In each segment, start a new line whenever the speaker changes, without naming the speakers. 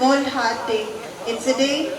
World Heart Day. It's a day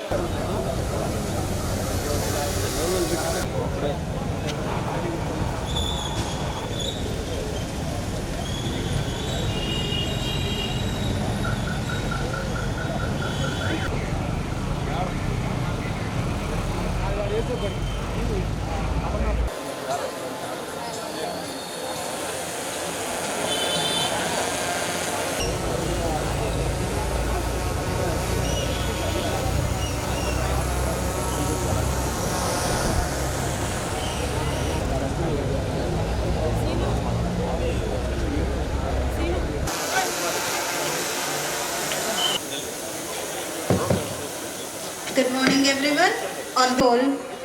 On call,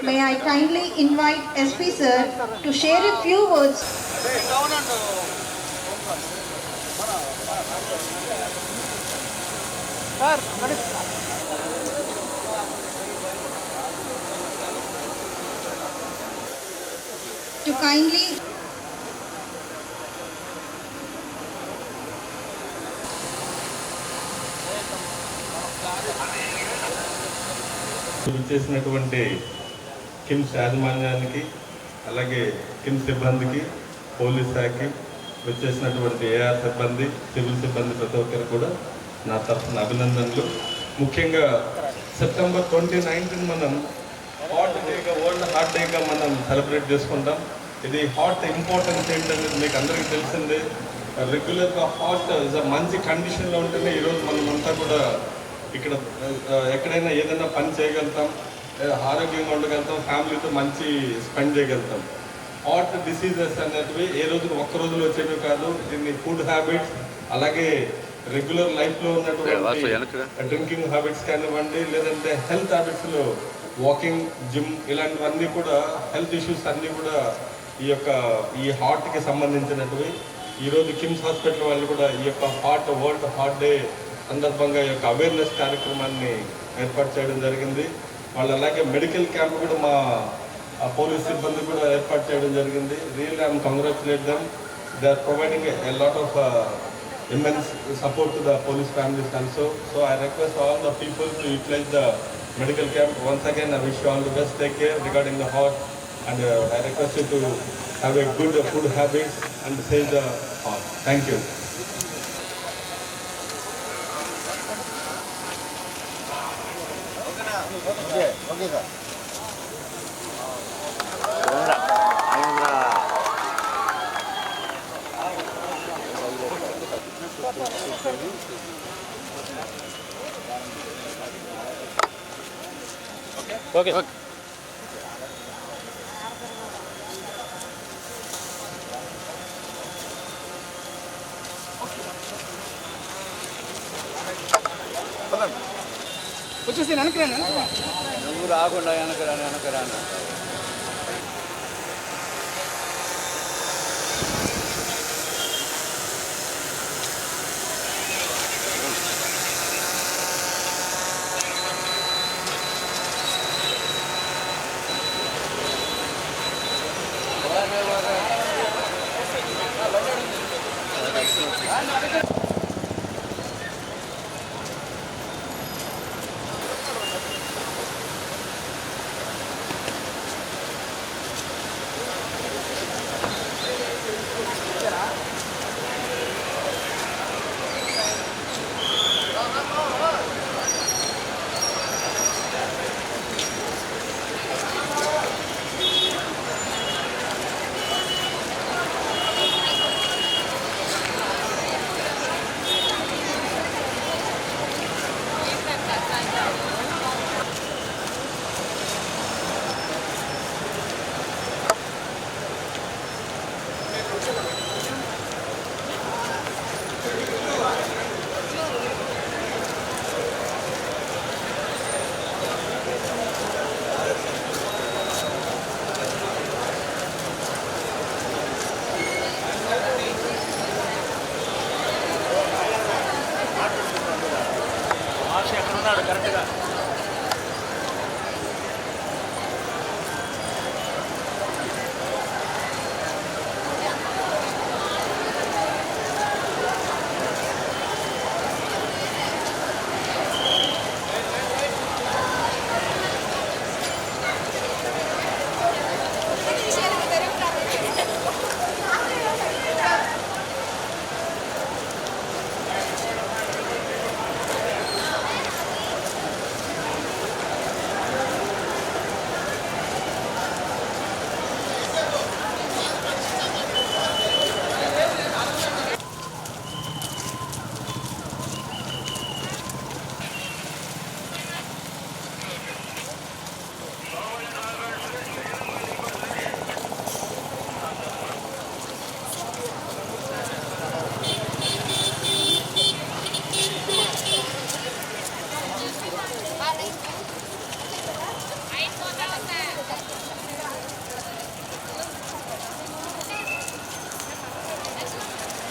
may I kindly invite SP sir to share a few words. To kindly
చేసినటువంటి కిమ్స్ యాజమాన్యానికి అలాగే కిమ్స్ సిబ్బందికి police శాఖకి వచ్చేసినటువంటి AR సిబ్బంది civil సిబ్బంది ప్రతి ఒక్కరు కూడా నా తరఫున అభినందనలు. ముఖ్యంగా సెప్టెంబర్ ట్వంటీ నైన్టీన్ మనం హాట్ డేగా వరల్డ్ హార్ట్ డేగా మనం సెలబ్రేట్ చేసుకుంటాం. ఇది హార్ట్ ఇంపార్టెన్స్ ఏంటనేది మీకు అందరికీ తెలిసిందే. రెగ్యులర్గా హార్ట్ మంచి కండిషన్లో ఉంటేనే ఈరోజు మనం అంతా కూడా ఇక్కడ ఎక్కడైనా ఏదైనా పని చేయగలుగుతాం ఆరోగ్యంగా ఉండగలుగుతాం ఫ్యామిలీతో మంచి స్పెండ్ చేయగలుగుతాం. హార్ట్ డిసీజెస్ అనేటివి ఏ రోజు ఒక్క రోజులో వచ్చేవి కాదు దీన్ని ఫుడ్ హ్యాబిట్స్ అలాగే రెగ్యులర్ లైఫ్లో ఉన్నటువంటి డ్రింకింగ్ హ్యాబిట్స్ కానివ్వండి లేదంటే హెల్త్ హ్యాబిట్స్లో వాకింగ్ జిమ్ ఇలాంటివన్నీ కూడా హెల్త్ ఇష్యూస్ అన్నీ కూడా ఈ యొక్క ఈ హార్ట్కి సంబంధించినటివి ఈరోజు కిమ్స్ హాస్పిటల్ వాళ్ళు కూడా ఈ యొక్క హార్ట్ వరల్డ్ హార్ట్ డే సందర్భంగా ఈ అవేర్నెస్ కార్యక్రమాన్ని ఏర్పాటు చేయడం జరిగింది. వాళ్ళు అలాగే మెడికల్ క్యాంప్ కూడా మా పోలీస్ సిబ్బంది కూడా ఏర్పాటు చేయడం జరిగింది. Real I'm congratulate them they are providing a lot of immense support the police families also so I request all the people to utilize the medical camp once again I wish all the best take care regarding the heart and I request to have a good food habits and save the heart thank you 거기 가. 몰 라.
아니구 나.
오케 이. 오케 이.
వచ్చేసి వెనకరాను నువ్వు రాకుండా వెనకరాను వెనకరాను Thank you.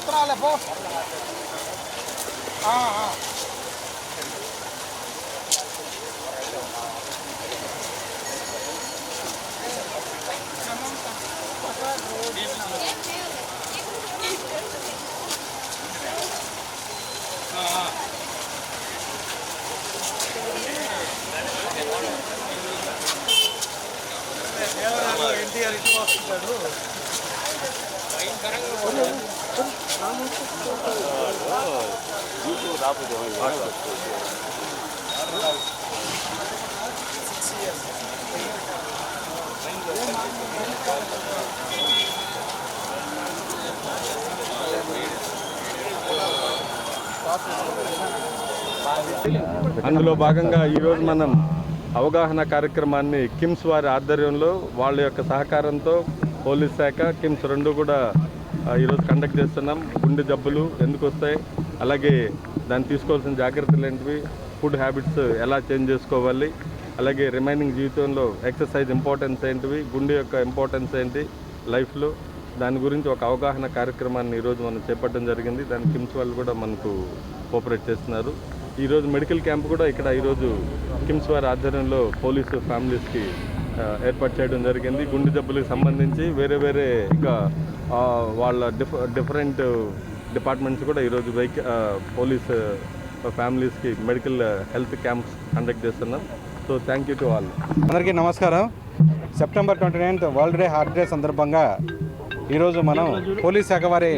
వస్తున్నాలే పో. ఎన్టీఆర్ ఇటు వస్తుంటాడు
అందులో భాగంగా ఈరోజు మనం అవగాహన కార్యక్రమాన్ని కిమ్స్ వారి ఆధ్వర్యంలో వాళ్ళ యొక్క సహకారంతో పోలీస్ శాఖ కిమ్స్ రెండు కూడా ఈరోజు కండక్ట్ చేస్తున్నాం. గుండె జబ్బులు ఎందుకు వస్తాయి? అలాగే దాన్ని తీసుకోవాల్సిన జాగ్రత్తలు ఏంటివి? ఫుడ్ హ్యాబిట్స్ ఎలా చేంజ్ చేసుకోవాలి? అలాగే రిమైనింగ్ జీవితంలో ఎక్సర్సైజ్ ఇంపార్టెన్స్ ఏంటివి? గుండె యొక్క ఇంపార్టెన్స్ ఏంటి? లైఫ్లో దాని గురించి ఒక అవగాహన కార్యక్రమాన్ని ఈరోజు మనం చేపట్టడం జరిగింది. దాని కిమ్స్ వాళ్ళు కూడా మనకు కోఆపరేట్ చేస్తున్నారు. ఈరోజు మెడికల్ క్యాంప్ కూడా ఇక్కడ ఈరోజు కిమ్స్ వారి ఆధ్వర్యంలో పోలీసు ఫ్యామిలీస్కి ఏర్పాటు చేయడం జరిగింది. గుండె జబ్బులకు సంబంధించి వేరే వేరే ఇంకా వాళ్ళ డిఫ డిఫరెంట్ డిపార్ట్మెంట్స్ కూడా ఈరోజు వెహిక పోలీస్ ఫ్యామిలీస్కి మెడికల్ హెల్త్ క్యాంప్స్ కండక్ట్ చేస్తున్నాం. So thank you to all.
అందరికీ నమస్కారం. September twenty ninth world day heart day సందర్భంగా ఈరోజు మనం పోలీస్ శాఖ వారి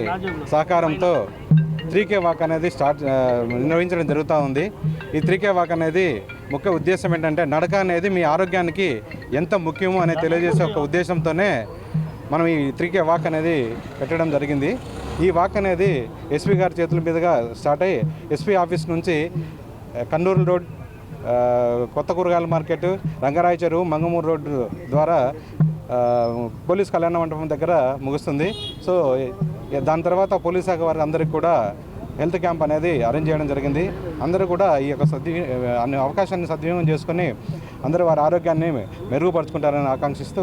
సహకారంతో త్రీ కే వాక్ అనేది స్టార్ట్ నిర్వహించడం జరుగుతూ ఉంది. ఈ త్రీ కే వాక్ అనేది ముఖ్య ఉద్దేశం ఏంటంటే నడక అనేది మీ ఆరోగ్యానికి ఎంత ముఖ్యమో అనేది తెలియజేసే ఒక ఉద్దేశంతోనే మనం ఈ త్రీకే వాక్ అనేది పెట్టడం జరిగింది. ఈ వాక్ అనేది ఎస్పీ గారి చేతుల మీదుగా స్టార్ట్ అయ్యి ఎస్పీ ఆఫీస్ నుంచి కన్నూరు రోడ్ కొత్త కూరగాయల మార్కెట్ రంగరాయ చెరువు మంగమూరు రోడ్డు ద్వారా పోలీస్ కళ్యాణ మండపం దగ్గర ముగుస్తుంది. సో దాని తర్వాత పోలీస్ శాఖ వారి అందరికి కూడా హెల్త్ క్యాంప్ అనేది అరేంజ్ చేయడం జరిగింది. అందరూ కూడా ఈ యొక్క సద్వి అన్ని అవకాశాన్ని సద్వినియోగం చేసుకొని అందరూ వారి ఆరోగ్యాన్ని మెరుగుపరుచుకుంటారని ఆకాంక్షిస్తూ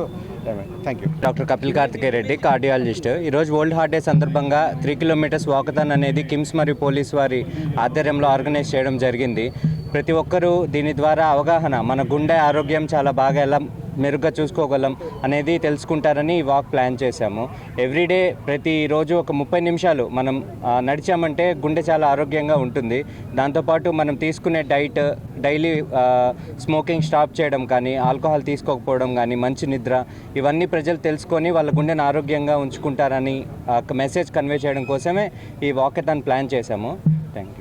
thank you.
Doctor Kapil Karthikeya Reddy cardiologist. ఈరోజు వరల్డ్ హార్ట్ డే సందర్భంగా త్రీ కిలోమీటర్స్ వాకథాన్ అనేది కిమ్స్ మరియు పోలీస్ వారి ఆధ్వర్యంలో ఆర్గనైజ్ చేయడం జరిగింది. ప్రతి ఒక్కరూ దీని ద్వారా అవగాహన మన గుండె ఆరోగ్యం చాలా బాగా ఎలా మెరుగ్గా చూసుకోగలం అనేది తెలుసుకుంటారని ఈ వాక్ ప్లాన్ చేశాము. ఎవ్రీడే ప్రతిరోజు ఒక ముప్పై నిమిషాలు మనం నడిచామంటే గుండె చాలా ఆరోగ్యంగా ఉంటుంది. దాంతోపాటు మనం తీసుకునే డైట్ డైలీ స్మోకింగ్ స్టాప్ చేయడం కానీ ఆల్కహాల్ తీసుకోకపోవడం కానీ మంచి నిద్ర ఇవన్నీ ప్రజలు తెలుసుకొని వాళ్ళ గుండెను ఆరోగ్యంగా ఉంచుకుంటారని మెసేజ్ కన్వే చేయడం కోసమే ఈ వాకథాన్ ప్లాన్ చేశాము. Thank you